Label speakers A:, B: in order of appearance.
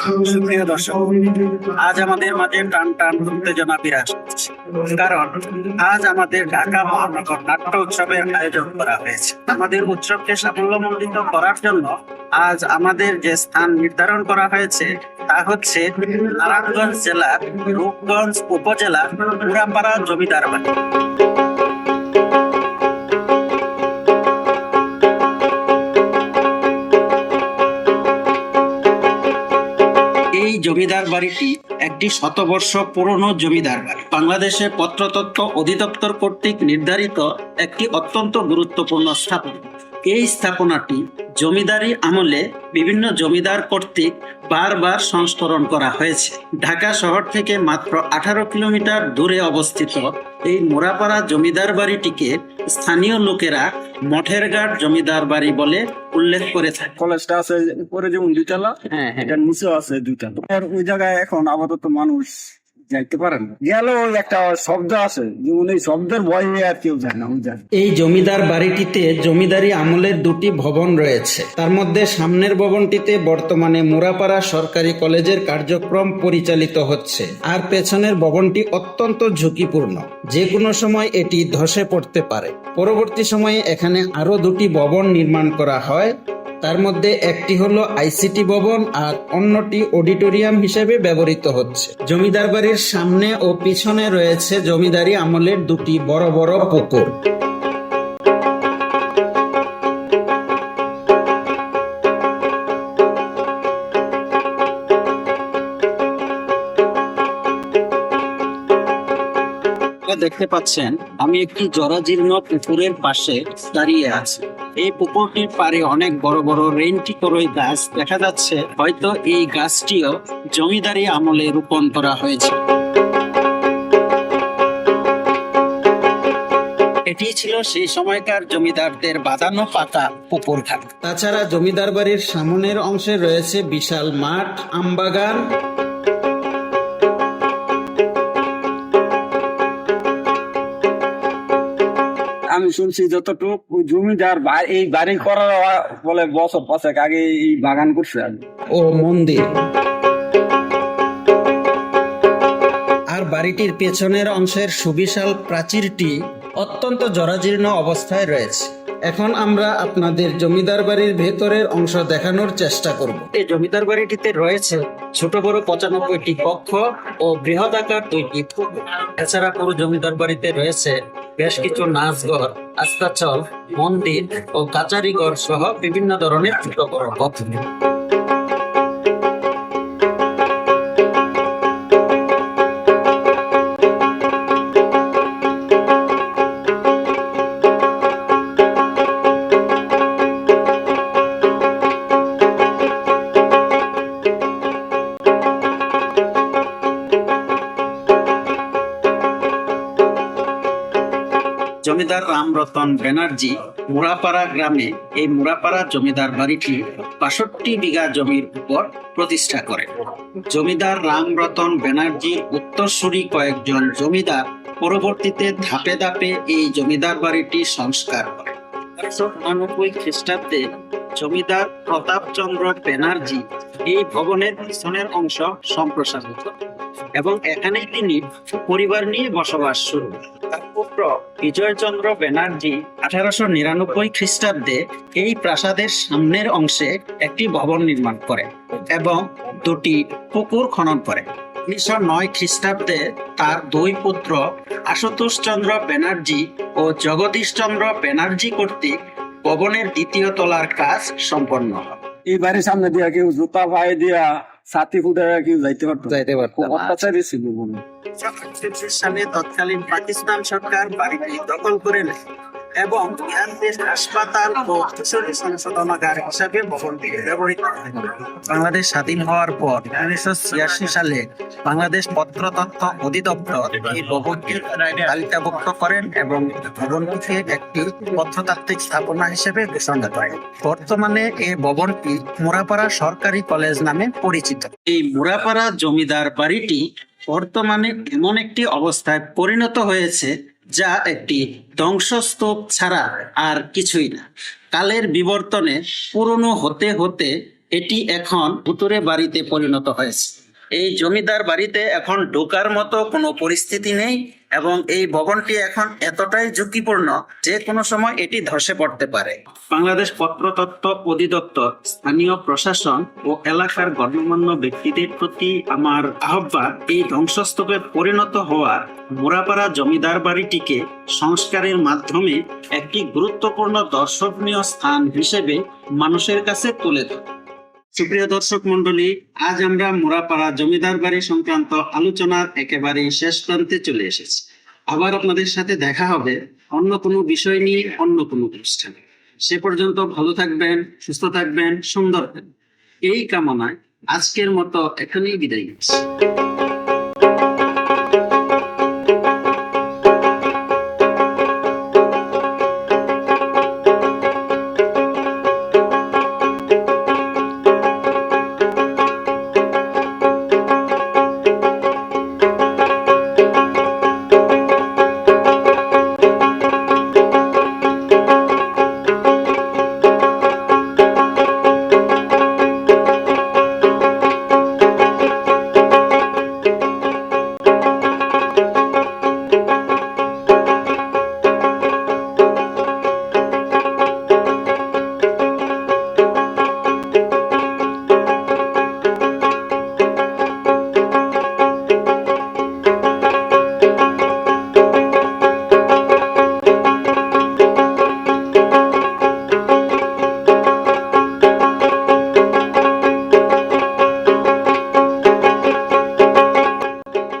A: সুপ্রিয় দর্শক, আজ আমাদের মাঝে টান টান উত্তেজনা বিরাজ কারণ আজ আমাদের ঢাকা মহানগর নাট্য উৎসবের আয়োজন করা হয়েছে। আমাদের উৎসবকে সাফল্যমণ্ডিত করার জন্য আজ আমাদের যে স্থান নির্ধারণ করা হয়েছে, তা হচ্ছে নারায়ণগঞ্জ জেলার রূপগঞ্জ উপজেলার পুরাপাড়া জমিদার বাড়ি। জমিদার বাড়িটি একটি শতবর্ষ পুরনো জমিদার বাড়ি। বাংলাদেশে পত্রতত্ত্ব অধিদপ্তর কর্তৃক নির্ধারিত একটি অত্যন্ত গুরুত্বপূর্ণ স্থাপনা। এই স্থাপনাটি জমিদারি আমলে বিভিন্ন জমিদার কর্তৃক বারবার সংস্করণ করা হয়েছে। ঢাকা শহর থেকে মাত্র আঠারো কিলোমিটার দূরে অবস্থিত এই মোরাপাড়া জমিদার বাড়িটিকে স্থানীয় লোকেরা মঠের ঘাট জমিদার বাড়ি বলে উল্লেখ করে থাকে।
B: কলেজটা আছে উপরে যেমন দুইতলা
A: হ্যাঁ হ্যাঁ।
B: এটার নিচেও আছে দুইতলা। আর ওই জায়গায় এখন আপাতত মানুষ যাইতে পারেন। গেল একটা শব্দ আছে যেমন এই শব্দের ভয়ে আর কেউ যায় না
C: এই জমিদার বাড়িটিতে জমিদারি আমলের দুটি ভবন রয়েছে। তার মধ্যে সামনের ভবনটিতে বর্তমানে মুরাপাড়া সরকারি কলেজের কার্যক্রম পরিচালিত হচ্ছে। আর পেছনের ভবনটি অত্যন্ত ঝুঁকিপূর্ণ। যে কোনো সময় এটি ধসে পড়তে পারে। পরবর্তী সময়ে এখানে আরও দুটি ভবন নির্মাণ করা হয়। তার মধ্যে একটি হলো আইসিটি ভবন আর অন্যটি অডিটোরিয়াম হিসেবে ব্যবহৃত হচ্ছে। জমিদার বাড়ির সামনে ও পিছনে রয়েছে জমিদারি আমলের দুটি বড় বড় পুকুর।
A: দেখতে পাচ্ছেন, আমি একটি জরাজীর্ণ পুকুরের পাশে দাঁড়িয়ে আছি। এই পুকুরটির পাড়ে অনেক বড় বড় রেন্টি করই গাছ দেখা যাচ্ছে। হয়তো এই গাছটিও জমিদারি আমলে রোপণ করা হয়েছে। এটি ছিল সেই সময়কার জমিদারদের বাঁধানো পাতা পুকুর ঘাট
C: তাছাড়া জমিদার বাড়ির সামনের অংশে রয়েছে বিশাল মাঠ, আমবাগান।
B: আমি শুনছি যতটুকু জমিদার এই বাড়ি করার বলে বছর পাঁচেক আগে এই বাগান করছে
C: ও মন্দির। আর বাড়িটির পেছনের অংশের সুবিশাল প্রাচীরটি অত্যন্ত জরাজীর্ণ অবস্থায় রয়েছে। এখন আমরা আপনাদের জমিদার বাড়ির ভেতরের অংশ দেখানোর চেষ্টা করব।
A: এই জমিদার বাড়িটিতে রয়েছে ছোট বড় পঁচানব্বইটি কক্ষ ও বৃহদাকার দুইটি এছাড়া পুরো জমিদার বাড়িতে রয়েছে বেশ কিছু নাচঘর, আস্তাচল, মন্দির ও কাচারিঘর সহ বিভিন্ন ধরনের ছোট বড় কক্ষ জমিদার রামরতন ব্যানার্জি মুরাপাড়া গ্রামে এই মুরাপাড়া জমিদার বাড়িটি বাষট্টি বিঘা জমির উপর প্রতিষ্ঠা করেন জমিদার রামরতন ব্যানার্জির উত্তরসূরি কয়েকজন জমিদার পরবর্তীতে ধাপে ধাপে এই জমিদার বাড়িটি সংস্কার আঠারোশো উনানব্বই খ্রিস্টাব্দে জমিদার প্রতাপচন্দ্র ব্যানার্জি এই ভবনের পিছনের অংশ সম্প্রসারিত এবং এখানেই তিনি পরিবার নিয়ে বসবাস শুরু। তার পুত্র বিজয়চন্দ্র ব্যানার্জি আঠারোশো নিরানব্বই খ্রিস্টাব্দে এই প্রাসাদের সামনের অংশে একটি ভবন নির্মাণ করেন এবং দুটি পুকুর খনন করেন উনিশশো নয় খ্রিস্টাব্দে তার দুই পুত্র আশুতোষ চন্দ্র ব্যানার্জি ও জগদীশ চন্দ্র ব্যানার্জি কর্তৃক ভবনের দ্বিতীয় তলার কাজ সম্পন্ন হয়।
B: এই বাড়ির সামনে দিয়া কেউ জুতা পায়ে দিয়া ছাতি ফুটে কেউ যাইতে পারতো?
C: যাইতে পারতো।
B: অত্যাচারী ছিল মনে হয়।
A: সালে তৎকালীন পাকিস্তান সরকার বাড়িটি দখল করে নেয় এবং হাসপাতাল ও কিশোরী হিসাবে ব্যবহৃত বাংলাদেশ স্বাধীন হওয়ার পর উনিশশো ছিয়াশি সালে বাংলাদেশ পত্রতত্ত্ব অধিদপ্তর এই ভবনটি তালিকাভুক্ত করেন এবং ভবনটিকে একটি প্রত্নতাত্ত্বিক স্থাপনা হিসেবে ঘোষণা করেন। বর্তমানে এই ভবনটি মুরাপাড়া সরকারি কলেজ নামে পরিচিত। এই মুরাপাড়া জমিদার বাড়িটি বর্তমানে এমন একটি অবস্থায় পরিণত হয়েছে যা একটি ধ্বংসস্তূপ ছাড়া আর কিছুই না। কালের বিবর্তনে পুরনো হতে হতে এটি এখন ভুতুরে বাড়িতে পরিণত হয়েছে। এই জমিদার বাড়িতে এখন ঢোকার মতো কোনো পরিস্থিতি নেই। এবং এই ভবনটি এখন এতটাই ঝুঁকিপূর্ণ যে কোনো সময় এটি ধসে পড়তে পারে। বাংলাদেশ পত্রতত্ত্ব অধিদপ্তর, স্থানীয় প্রশাসন ও এলাকার গণ্যমান্য ব্যক্তিদের প্রতি আমার আহ্বান, এই ধ্বংসস্তূপে পরিণত হওয়ার মোরাপাড়া জমিদার বাড়িটিকে সংস্কারের মাধ্যমে একটি গুরুত্বপূর্ণ দর্শনীয় স্থান হিসেবে মানুষের কাছে তুলে ধরে। সুপ্রিয় দর্শক মন্ডলী আজ আমরা মোরাপাড়া জমিদার বাড়ি সংক্রান্ত আলোচনার একেবারে শেষ প্রান্তে চলে এসেছি। আবার আপনাদের সাথে দেখা হবে অন্য কোনো বিষয় নিয়ে, অন্য কোনো অনুষ্ঠানে। সে পর্যন্ত ভালো থাকবেন, সুস্থ থাকবেন, সুন্দর এই কামনায় আজকের মতো এখানেই বিদায় নিচ্ছি।